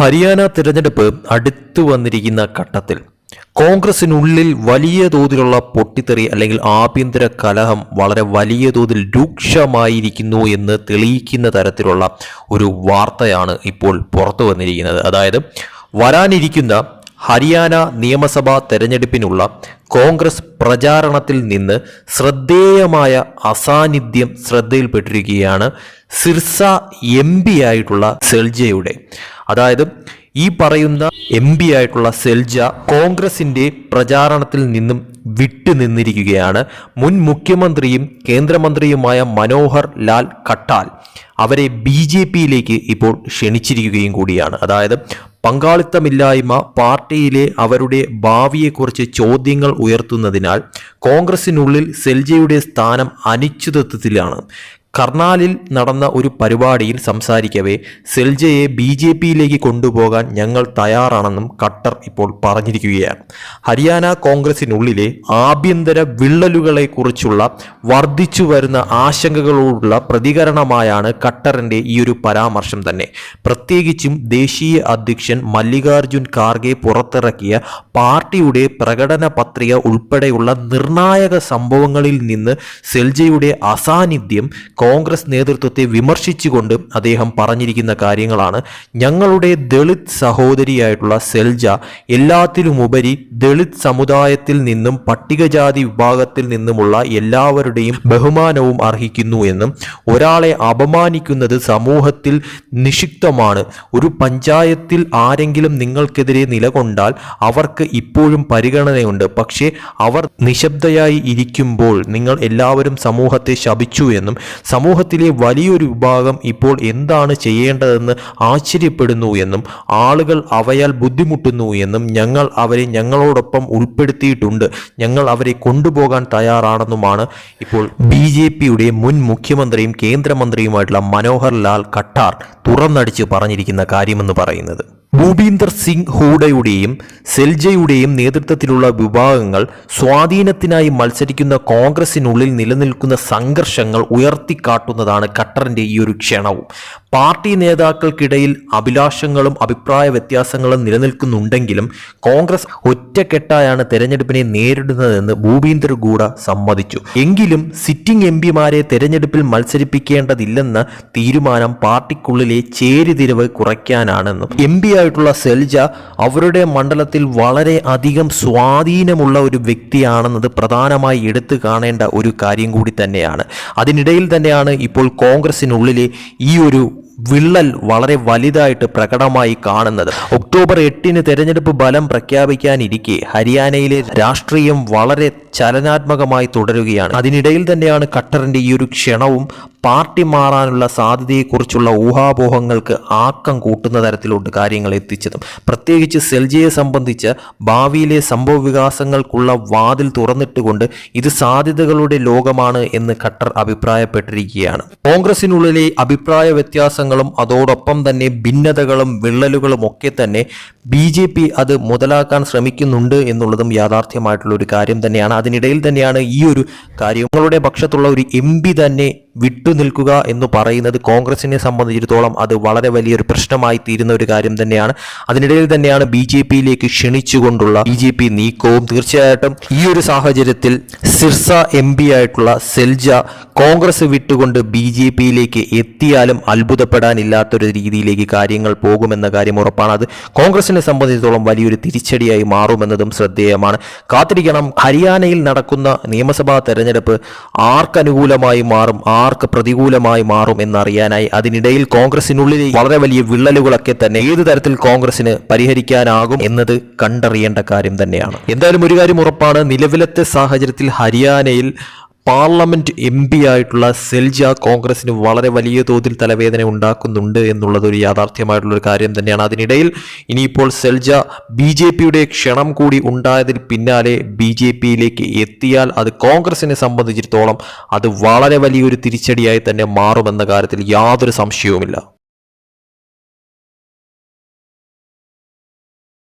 ഹരിയാന തിരഞ്ഞെടുപ്പ് അടുത്തു വന്നിരിക്കുന്ന ഘട്ടത്തിൽ കോൺഗ്രസിനുള്ളിൽ വലിയ തോതിലുള്ള പൊട്ടിത്തെറി അല്ലെങ്കിൽ ആഭ്യന്തര കലഹം വളരെ വലിയ തോതിൽ രൂക്ഷമായിരിക്കുന്നു എന്ന് തെളിയിക്കുന്ന തരത്തിലുള്ള ഒരു വാർത്തയാണ് ഇപ്പോൾ പുറത്തു വന്നിരിക്കുന്നത്. അതായത് വരാനിരിക്കുന്ന ഹരിയാന നിയമസഭാ തെരഞ്ഞെടുപ്പിനുള്ള കോൺഗ്രസ് പ്രചാരണത്തിൽ നിന്ന് ശ്രദ്ധേയമായ അസാന്നിധ്യം ശ്രദ്ധയിൽപ്പെട്ടിരിക്കുകയാണ് സിർസ എം ആയിട്ടുള്ള സെൽജയുടെ. അതായത് ഈ പറയുന്ന എം പി ആയിട്ടുള്ള സെൽജ കോൺഗ്രസിന്റെ പ്രചാരണത്തിൽ നിന്നും വിട്ടു നിന്നിരിക്കുകയാണ്. മുൻ മുഖ്യമന്ത്രിയും കേന്ദ്രമന്ത്രിയുമായ മനോഹർ ലാൽ കട്ടാൽ അവരെ ബി ജെ പിയിലേക്ക് ഇപ്പോൾ ക്ഷണിച്ചിരിക്കുകയും കൂടിയാണ്. അതായത് പങ്കാളിത്തമില്ലായ്മ പാർട്ടിയിലെ അവരുടെ ഭാവിയെക്കുറിച്ച് ചോദ്യങ്ങൾ ഉയർത്തുന്നതിനാൽ കോൺഗ്രസിനുള്ളിൽ സെൽജയുടെ സ്ഥാനം അനിശ്ചിതത്വത്തിലാണ്. കർണാലിൽ നടന്ന ഒരു പരിപാടിയിൽ സംസാരിക്കവേ സെൽജയെ ബി ജെ പിയിലേക്ക് കൊണ്ടുപോകാൻ ഞങ്ങൾ തയ്യാറാണെന്നും ഖട്ടർ ഇപ്പോൾ പറഞ്ഞിരിക്കുകയാണ്. ഹരിയാന കോൺഗ്രസിനുള്ളിലെ ആഭ്യന്തര വിള്ളലുകളെക്കുറിച്ചുള്ള വർദ്ധിച്ചു വരുന്ന ആശങ്കകളോടുള്ള പ്രതികരണമായാണ് ഖട്ടറിന്റെ ഈ ഒരു പരാമർശം തന്നെ. പ്രത്യേകിച്ചും ദേശീയ അധ്യക്ഷൻ മല്ലികാർജുൻ ഖാർഗെ പുറത്തിറക്കിയ പാർട്ടിയുടെ പ്രകടന പത്രിക ഉൾപ്പെടെയുള്ള നിർണായക സംഭവങ്ങളിൽ നിന്ന് സെൽജയുടെ അസാന്നിധ്യം കോൺഗ്രസ് നേതൃത്വത്തെ വിമർശിച്ചുകൊണ്ട് അദ്ദേഹം പറഞ്ഞിരിക്കുന്ന കാര്യങ്ങളാണ്. ഞങ്ങളുടെ ദളിത് സഹോദരിയായിട്ടുള്ള സെൽജ എല്ലാത്തിലുമുപരി ദളിത് സമുദായത്തിൽ നിന്നും പട്ടികജാതി വിഭാഗത്തിൽ നിന്നുമുള്ള എല്ലാവരുടെയും ബഹുമാനവും അർഹിക്കുന്നു എന്നും ഒരാളെ അപമാനിക്കുന്നത് സമൂഹത്തിൽ നിഷിക്തമാണ് ഒരു പഞ്ചായത്തിൽ ആരെങ്കിലും നിങ്ങൾക്കെതിരെ നിലകൊണ്ടാൽ അവർക്ക് ഇപ്പോഴും പരിഗണനയുണ്ട്. പക്ഷേ അവർ നിശബ്ദയായി ഇരിക്കുമ്പോൾ നിങ്ങൾ എല്ലാവരും സമൂഹത്തെ ശപിച്ചു എന്നും സമൂഹത്തിലെ വലിയൊരു വിഭാഗം ഇപ്പോൾ എന്താണ് ചെയ്യേണ്ടതെന്ന് ആശ്ചര്യപ്പെടുന്നു എന്നും ആളുകൾ അവയാൽ ബുദ്ധിമുട്ടുന്നു എന്നും ഞങ്ങൾ അവരെ ഞങ്ങളോടൊപ്പം ഉൾപ്പെടുത്തിയിട്ടുണ്ട്. ഞങ്ങൾ അവരെ കൊണ്ടുപോകാൻ തയ്യാറാണെന്നുമാണ് ഇപ്പോൾ ബി ജെ പിയുടെ മുൻ മുഖ്യമന്ത്രിയും കേന്ദ്രമന്ത്രിയുമായിട്ടുള്ള മനോഹർ ലാൽ ഖട്ടാർ തുറന്നടിച്ച് പറഞ്ഞിരിക്കുന്ന കാര്യമെന്ന് പറയുന്നത്. ഭൂപീന്ദർ സിംഗ് ഹൂഡയുടെയും സെൽജയുടെയും നേതൃത്വത്തിലുള്ള വിഭാഗങ്ങൾ സ്വാധീനത്തിനായി മത്സരിക്കുന്ന കോൺഗ്രസിനുള്ളിൽ നിലനിൽക്കുന്ന സംഘർഷങ്ങൾ ഉയർത്തിക്കാട്ടുന്നതാണ് ഖട്ടറിന്റെ ഈ ഒരു ക്ഷണവും. പാർട്ടി നേതാക്കൾക്കിടയിൽ അഭിലാഷങ്ങളും അഭിപ്രായ വ്യത്യാസങ്ങളും നിലനിൽക്കുന്നുണ്ടെങ്കിലും കോൺഗ്രസ് ഒറ്റക്കെട്ടായാണ് തെരഞ്ഞെടുപ്പിനെ നേരിടുന്നതെന്ന് ഭൂപീന്ദർ ഗൂഡ സമ്മതിച്ചു. എങ്കിലും സിറ്റിംഗ് എം പിമാരെ തെരഞ്ഞെടുപ്പിൽ മത്സരിപ്പിക്കേണ്ടതില്ലെന്ന തീരുമാനം പാർട്ടിക്കുള്ളിലെ ചേരിതിരിവ് കുറയ്ക്കാനാണെന്നും എം പി ആയിട്ടുള്ള സെൽജ അവരുടെ മണ്ഡലത്തിൽ വളരെ അധികം സ്വാധീനമുള്ള ഒരു വ്യക്തിയാണെന്നത് പ്രധാനമായി എടുത്തു കാണേണ്ട ഒരു കാര്യം കൂടി തന്നെയാണ്. അതിനിടയിൽ തന്നെയാണ് ഇപ്പോൾ കോൺഗ്രസിനുള്ളിലെ ഈ ഒരു വിള്ളൽ വളരെ വലുതായിട്ട് പ്രകടമായി കാണുന്നത്. ഒക്ടോബർ എട്ടിന് തെരഞ്ഞെടുപ്പ് ഫലം പ്രഖ്യാപിക്കാനിരിക്കെ ഹരിയാനയിലെ രാഷ്ട്രീയം വളരെ ചലനാത്മകമായി തുടരുകയാണ്. അതിനിടയിൽ തന്നെയാണ് ഖട്ടറിന്റെ ഈ ഒരു ക്ഷണവും പാർട്ടി മാറാനുള്ള സാധ്യതയെക്കുറിച്ചുള്ള ഊഹാപോഹങ്ങൾക്ക് ആക്കം കൂട്ടുന്ന തരത്തിലോട്ട് കാര്യങ്ങൾ എത്തിച്ചതും. പ്രത്യേകിച്ച് സെൽജിയെ സംബന്ധിച്ച് ഭാവിയിലെ സംഭവ വികാസങ്ങൾക്കുള്ള വാതിൽ തുറന്നിട്ടുകൊണ്ട് ഇത് സാധ്യതകളുടെ ലോകമാണ് എന്ന് ഖട്ടർ അഭിപ്രായപ്പെട്ടിരിക്കുകയാണ്. കോൺഗ്രസിനുള്ളിലെ അഭിപ്രായ വ്യത്യാസങ്ങളും അതോടൊപ്പം തന്നെ ഭിന്നതകളും വിള്ളലുകളും ഒക്കെ തന്നെ ബി ജെ പി അത് മുതലാക്കാൻ ശ്രമിക്കുന്നുണ്ട് എന്നുള്ളതും യാഥാർത്ഥ്യമായിട്ടുള്ള ഒരു കാര്യം തന്നെയാണ്. അതിനിടയിൽ തന്നെയാണ് ഈ ഒരു കാര്യം. നിങ്ങളുടെ പക്ഷത്തുള്ള ഒരു എം തന്നെ വിട്ടുനിൽക്കുക എന്ന് പറയുന്നത് കോൺഗ്രസിനെ സംബന്ധിച്ചിടത്തോളം അത് വളരെ വലിയൊരു പ്രശ്നമായി തീരുന്ന ഒരു കാര്യം തന്നെയാണ്. അതിനിടയിൽ തന്നെയാണ് ബി ജെ പിയിലേക്ക് ക്ഷണിച്ചുകൊണ്ടുള്ള ബി ജെ പി നീക്കവും. തീർച്ചയായിട്ടും ഈ ഒരു സാഹചര്യത്തിൽ സിർസ എം പി ആയിട്ടുള്ള സെൽജ കോൺഗ്രസ് വിട്ടുകൊണ്ട് ബി ജെ പിയിലേക്ക് എത്തിയാലും അത്ഭുതപ്പെടാനില്ലാത്തൊരു രീതിയിലേക്ക് കാര്യങ്ങൾ പോകുമെന്ന കാര്യം ഉറപ്പാണ്. അത് കോൺഗ്രസിനെ സംബന്ധിച്ചിടത്തോളം വലിയൊരു തിരിച്ചടിയായി മാറുമെന്നതും ശ്രദ്ധേയമാണ്. കാത്തിരിക്കണം. ഹരിയാനയിൽ നടക്കുന്ന നിയമസഭാ തെരഞ്ഞെടുപ്പ് ആർക്കനുകൂലമായി മാറും ആർക്ക് പ്രതികൂലമായി മാറും എന്നറിയാനായി അതിനിടയിൽ കോൺഗ്രസിനുള്ളിൽ വളരെ വലിയ വിള്ളലുകളൊക്കെ തന്നെ ഏത് തരത്തിൽ കോൺഗ്രസിന് പരിഹരിക്കാനാകും എന്നത് കണ്ടറിയേണ്ട കാര്യം തന്നെയാണ്. എന്തായാലും ഒരു കാര്യം ഉറപ്പാണ്. നിലവിലത്തെ സാഹചര്യത്തിൽ ഹരിയാനയിൽ പാർലമെന്റ് എം പി ആയിട്ടുള്ള സെൽജ കോൺഗ്രസിന് വളരെ വലിയ തോതിൽ തലവേദന ഉണ്ടാക്കുന്നുണ്ട് എന്നുള്ളത് ഒരു യാഥാർത്ഥ്യമായിട്ടുള്ള ഒരു കാര്യം തന്നെയാണ്. അതിനിടയിൽ ഇനിയിപ്പോൾ സെൽജ ബി ജെ പിയുടെ ക്ഷണം കൂടി ഉണ്ടായതിൽ പിന്നാലെ ബി ജെ പിയിലേക്ക് എത്തിയാൽ അത് കോൺഗ്രസിനെ സംബന്ധിച്ചിടത്തോളം അത് വളരെ വലിയൊരു തിരിച്ചടിയായി തന്നെ മാറുമെന്ന കാര്യത്തിൽ യാതൊരു സംശയവുമില്ല.